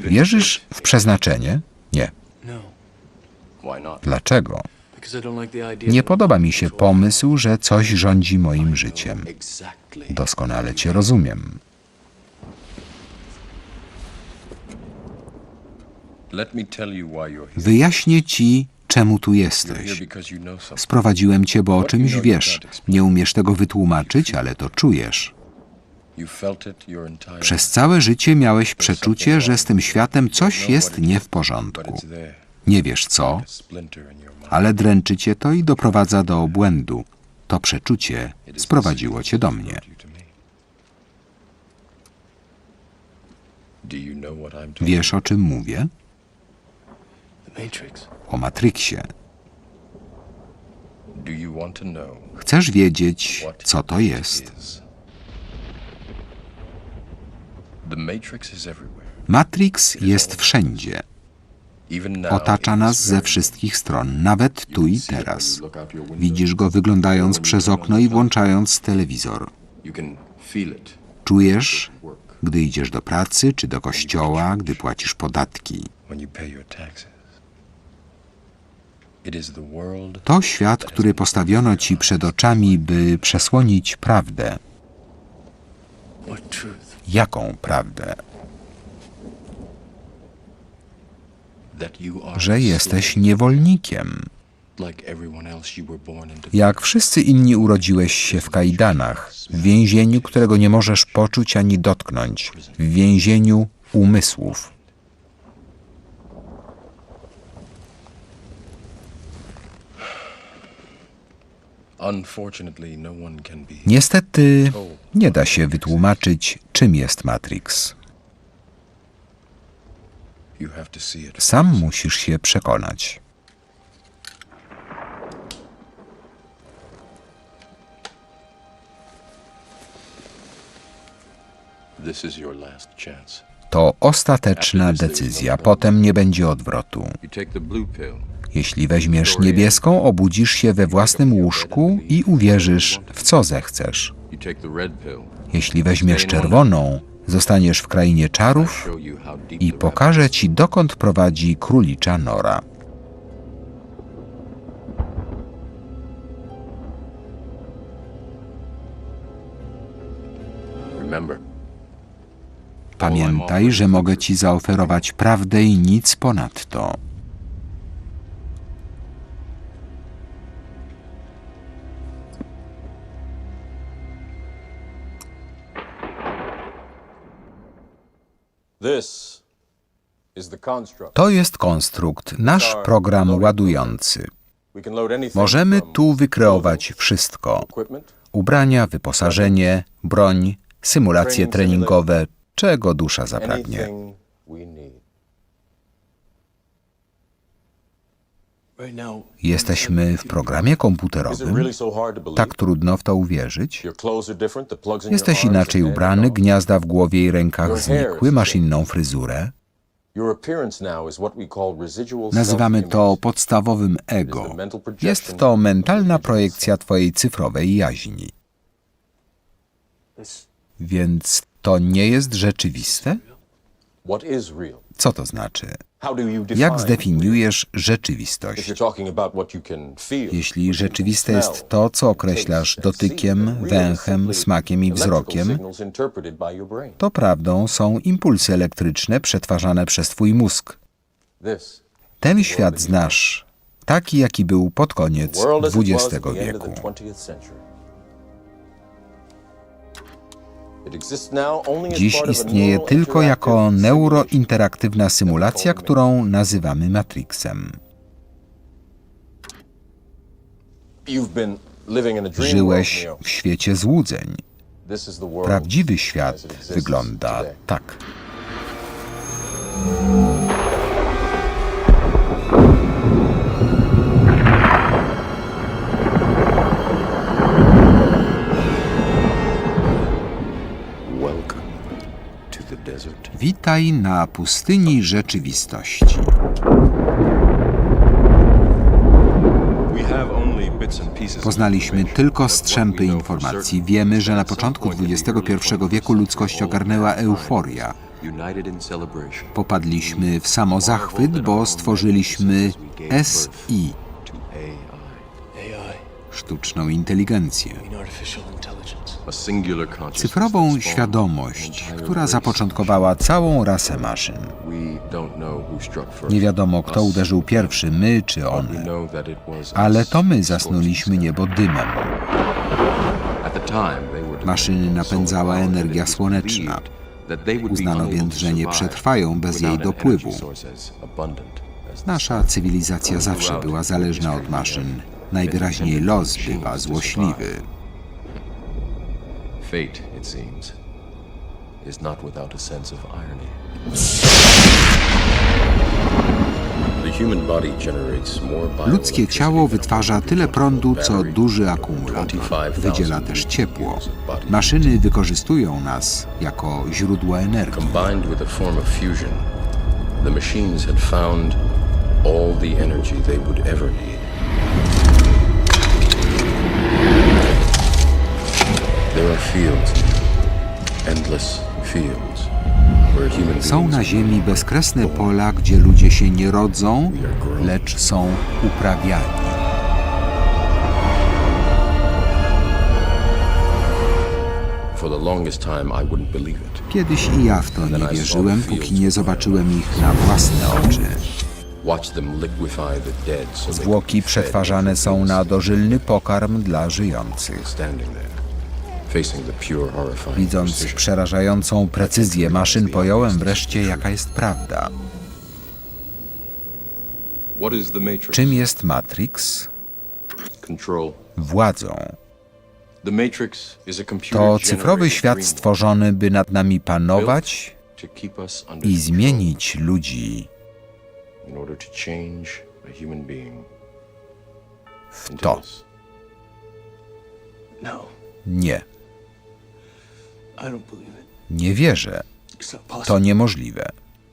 Wierzysz w przeznaczenie? Nie. Dlaczego? Nie podoba mi się pomysł, że coś rządzi moim życiem. Doskonale cię rozumiem. Wyjaśnię ci, czemu tu jesteś. Sprowadziłem cię, bo o czymś wiesz. Nie umiesz tego wytłumaczyć, ale to czujesz. Przez całe życie miałeś przeczucie, że z tym światem coś jest nie w porządku. Nie wiesz co, ale dręczy cię to i doprowadza do obłędu. To przeczucie sprowadziło cię do mnie. Wiesz o czym mówię? O Matrixie. Chcesz wiedzieć, co to jest? Matrix jest wszędzie. Otacza nas ze wszystkich stron, nawet tu i teraz. Widzisz go wyglądając przez okno i włączając telewizor. Czujesz, gdy idziesz do pracy czy do kościoła, gdy płacisz podatki. To świat, który postawiono ci przed oczami, by przesłonić prawdę. Jaką prawdę? Że jesteś niewolnikiem. Jak wszyscy inni urodziłeś się w kajdanach, w więzieniu, którego nie możesz poczuć ani dotknąć, w więzieniu umysłów. Niestety nie da się wytłumaczyć, czym jest Matrix. Sam musisz się przekonać. To ostateczna decyzja, potem nie będzie odwrotu. Jeśli weźmiesz niebieską, obudzisz się we własnym łóżku i uwierzysz w co zechcesz. Jeśli weźmiesz czerwoną, zostaniesz w krainie czarów i pokażę ci, dokąd prowadzi królicza nora. Pamiętaj, że mogę ci zaoferować prawdę i nic ponadto. To jest konstrukt, nasz program ładujący. Możemy tu wykreować wszystko: ubrania, wyposażenie, broń, symulacje treningowe, czego dusza zapragnie. Jesteśmy w programie komputerowym. Tak trudno w to uwierzyć. Jesteś inaczej ubrany, gniazda w głowie i rękach znikły, masz inną fryzurę. Nazywamy to podstawowym ego. Jest to mentalna projekcja twojej cyfrowej jaźni. Więc to nie jest rzeczywiste? Co to znaczy? Jak zdefiniujesz rzeczywistość? Jeśli rzeczywiste jest to, co określasz dotykiem, węchem, smakiem i wzrokiem, to prawdą są impulsy elektryczne przetwarzane przez twój mózg. Ten świat znasz, taki jaki był pod koniec XX wieku. Dziś istnieje tylko jako neurointeraktywna symulacja, którą nazywamy Matrixem. Żyłeś w świecie złudzeń. Prawdziwy świat wygląda tak. Witaj na pustyni rzeczywistości. Poznaliśmy tylko strzępy informacji. Wiemy, że na początku XXI wieku ludzkość ogarnęła euforia. Popadliśmy w samozachwyt, bo stworzyliśmy SI, sztuczną inteligencję. Cyfrową świadomość, która zapoczątkowała całą rasę maszyn. Nie wiadomo, kto uderzył pierwszy, my czy one, ale to my zasnuliśmy niebo dymem. Maszyny napędzała energia słoneczna. Uznano więc, że nie przetrwają bez jej dopływu. Nasza cywilizacja zawsze była zależna od maszyn. Najwyraźniej los bywa złośliwy. Fate, it seems, is not without a sense of irony. The human body generates more Ludzkie ciało wytwarza tyle prądu, co duży akumulator. Wydziela też ciepło. Maszyny wykorzystują nas jako źródło energii. The machines had found all the energy they would ever need. Są na Ziemi bezkresne pola, gdzie ludzie się nie rodzą, lecz są uprawiani. Kiedyś i ja w to nie wierzyłem, póki nie zobaczyłem ich na własne oczy. Zwłoki przetwarzane są na dożylny pokarm dla żyjących. Widząc przerażającą precyzję maszyn, pojąłem wreszcie, jaka jest prawda. Czym jest Matrix? Władzą. To cyfrowy świat stworzony, by nad nami panować i zmienić ludzi w to. No, Nie, nie wierzę. It's not possible. To niemożliwe.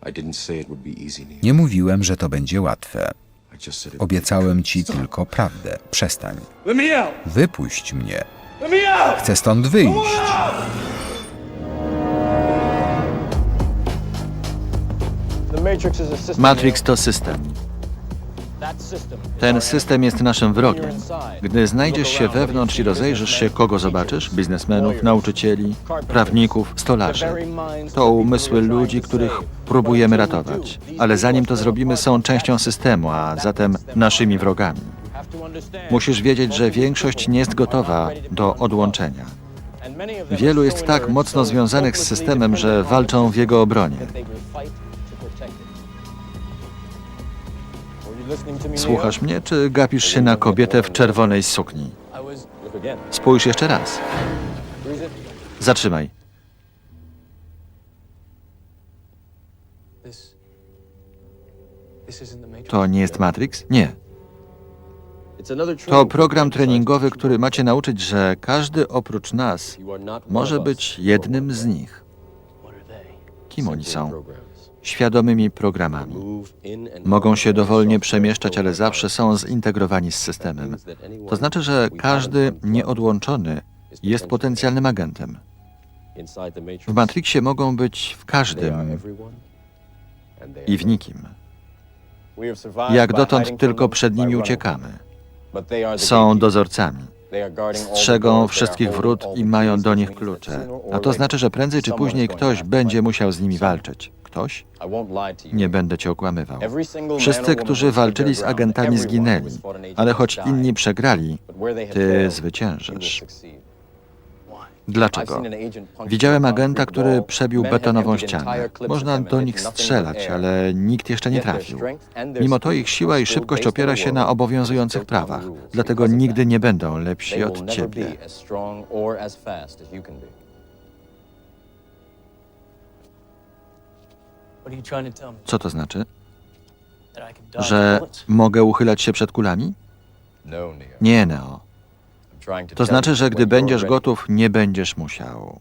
I didn't say it would be easy, Neil. Nie mówiłem, że to będzie łatwe. I just said it. Obiecałem ci tylko prawdę. Przestań. Wypuść mnie. Chcę stąd wyjść. Matrix to system. Ten system jest naszym wrogiem. Gdy znajdziesz się wewnątrz i rozejrzysz się, kogo zobaczysz? Biznesmenów, nauczycieli, prawników, stolarzy. To umysły ludzi, których próbujemy ratować. Ale zanim to zrobimy, są częścią systemu, a zatem naszymi wrogami. Musisz wiedzieć, że większość nie jest gotowa do odłączenia. Wielu jest tak mocno związanych z systemem, że walczą w jego obronie. Słuchasz mnie, czy gapisz się na kobietę w czerwonej sukni? Spójrz jeszcze raz. Zatrzymaj. To nie jest Matrix? Nie. To program treningowy, który macie nauczyć, że każdy oprócz nas może być jednym z nich. Kim oni są? Świadomymi programami. Mogą się dowolnie przemieszczać, ale zawsze są zintegrowani z systemem. To znaczy, że każdy nieodłączony jest potencjalnym agentem. W Matrixie mogą być w każdym i w nikim. Jak dotąd tylko przed nimi uciekamy. Są dozorcami. Strzegą wszystkich wrót i mają do nich klucze. A to znaczy, że prędzej czy później ktoś będzie musiał z nimi walczyć. Ktoś? Nie będę cię okłamywał. Wszyscy, którzy walczyli z agentami, zginęli, ale choć inni przegrali, ty zwyciężysz. Dlaczego? Widziałem agenta, który przebił betonową ścianę. Można do nich strzelać, ale nikt jeszcze nie trafił. Mimo to ich siła i szybkość opiera się na obowiązujących prawach. Dlatego nigdy nie będą lepsi od ciebie. Co to znaczy? That I can dodge Że bullets? mogę uchylać się przed kulami? No. Nie, Neo. I'm trying to znaczy, you że gdy będziesz gotów, nie będziesz musiał.